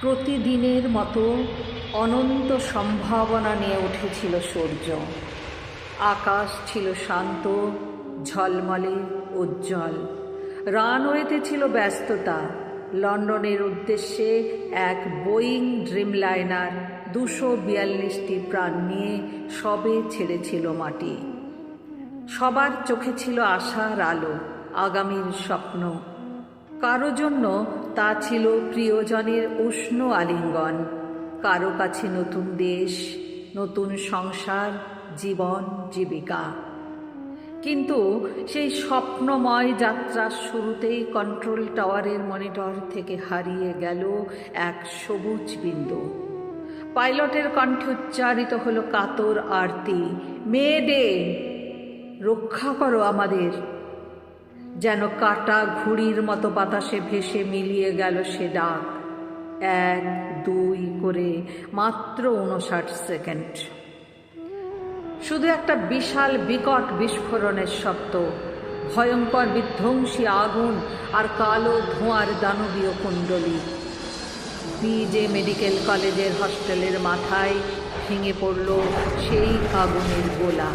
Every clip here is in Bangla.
প্রতিদিনের মতো অনন্ত সম্ভাবনা নিয়ে উঠেছিল সূর্য। আকাশ ছিল শান্ত, ঝলমলে, উজ্জ্বল। রানওয়েতে ছিল ব্যস্ততা। লন্ডনের উদ্দেশ্যে এক বোয়িং ড্রিমলাইনার দুশো বিয়াল্লিশটি প্রাণ নিয়ে সবে ছেড়েছিল মাটি। সবার চোখে ছিল আশার আলো, আগামীর স্বপ্ন। কারও জন্য তা ছিল প্রিয়জনের উষ্ণ আলিঙ্গন। কারও কাছে নতুন দেশ, নতুন সংসার, জীবন, জীবিকা। কিন্তু সেই স্বপ্নময় যাত্রার শুরুতেই কন্ট্রোল টাওয়ারের মনিটর থেকে হারিয়ে গেল এক সবুজ বিন্দু। পাইলটের কণ্ঠে উচ্চারিত হলো কাতর আরতি মেয়েডে রক্ষা করো আমাদের। যেন কাটা ঘুড়ির মতো বাতাসে ভেসে মিলিয়ে গেল সে ডাক। এক, দুই করে মাত্র উনষাট সেকেন্ড। শুধু একটা বিশাল বিকট বিস্ফোরণের শব্দ, ভয়ঙ্কর বিধ্বংসী আগুন আর কালো ধোঁয়ার দানবীয় কুণ্ডলী। বিজে মেডিকেল কলেজের হস্টেলের মাথায় ভেঙে পড়ল সেই আগুনের গোলা।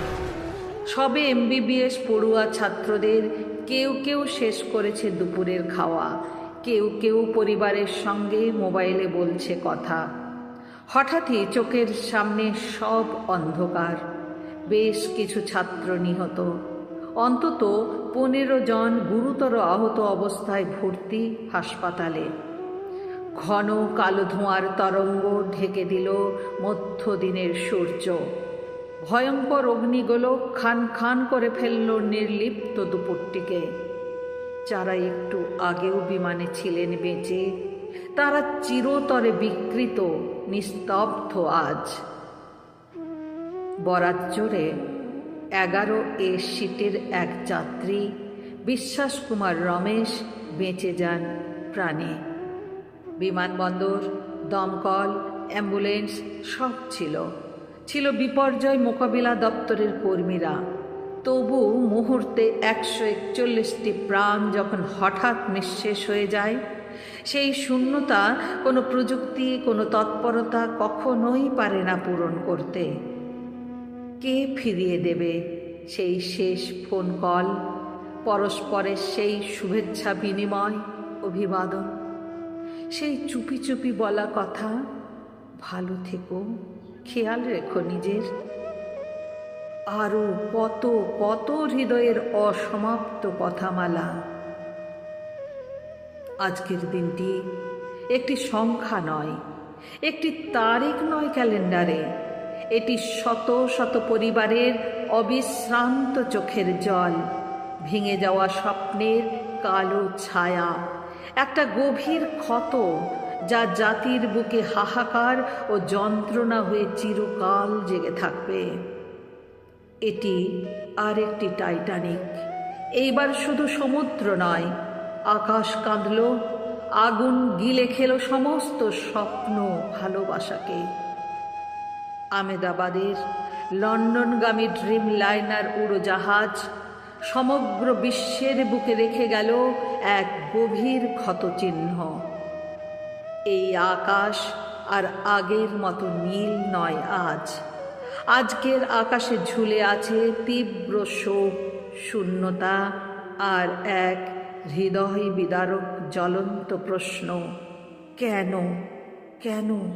সবে এমবিবিএস পড়ুয়া ছাত্রদের কেউ কেউ শেষ করেছে দুপুরের খাওয়া। কেউ কেউ পরিবারের সঙ্গে মোবাইলে বলছে কথা। হঠাৎই চোখের সামনে সব অন্ধকার। বেশ কিছু ছাত্র নিহত। অন্তত পনেরো জন গুরুতর আহত অবস্থায় ভর্তি হাসপাতালে। ঘন কালো ধোঁয়ার তরঙ্গ ঢেকে দিল মধ্যদিনের সূর্য। ভয়ঙ্কর অগ্নিগোলক খান খান করে ফেলল নির্লিপ্ত দুপুরটিকে যারা একটু আগেও বিমানে ছিলেন বেঁচে, তারা চিরতরে বিকৃত, নিস্তব্ধ আজ। বরাত জোরে এগারো এ সিটের এক যাত্রী, বিশ্বাস কুমার রমেশ, বেঁচে যান প্রাণে। বিমানবন্দর, দমকল, অ্যাম্বুলেন্স সব ছিল। ছিল বিপর্যয় মোকাবিলা দপ্তরের কর্মীরা। তবু মুহূর্তে একশো একচল্লিশটি প্রাণ যখন হঠাৎ নিঃশেষ হয়ে যায়, সেই শূন্যতা, কোনো প্রযুক্তি, কোনো তৎপরতা কখনোই পারে না পূরণ করতে। কে ফিরিয়ে দেবে সেই শেষ ফোন কল, পরস্পরের সেই শুভেচ্ছা বিনিময়, অভিবাদন? সেই চুপি চুপি বলা কথা, ভালো থেকো। খেয়াল রেখো নিজের। আরও কত কত হৃদয়ের অসমাপ্ত কথামালা। আজকের দিনটি একটি সংখ্যা নয়, একটি তারিখ নয় ক্যালেন্ডারে। এটি শত শত পরিবারের অবিশ্রান্ত চোখের জল। ভেঙে যাওয়া স্বপ্নের কালো ছায়া, একটা গভীর ক্ষত যা জাতির বুকে হাহাকার ও যন্ত্রণা হয়ে চিরকাল জেগে থাকবে। এটি আর একটি টাইটানিক। এইবার শুধু সমুদ্র নয়, আকাশ কাঁদল, আগুন গিলে খেল সমস্ত স্বপ্ন ভালোবাসাকে। আমেদাবাদের লন্ডনগামী ড্রিম লাইনার উড়োজাহাজ সমগ্র বিশ্বের বুকে রেখে গেল এক গভীর ক্ষতচিহ্ন। এই আকাশ আর আগের মতো নীল নয় আজ। আজকের আকাশে ঝুলে আছে তীব্র শোক, শূন্যতা আর এক হৃদয় বিদারক জ্বলন্ত প্রশ্ন, কেন? কেন?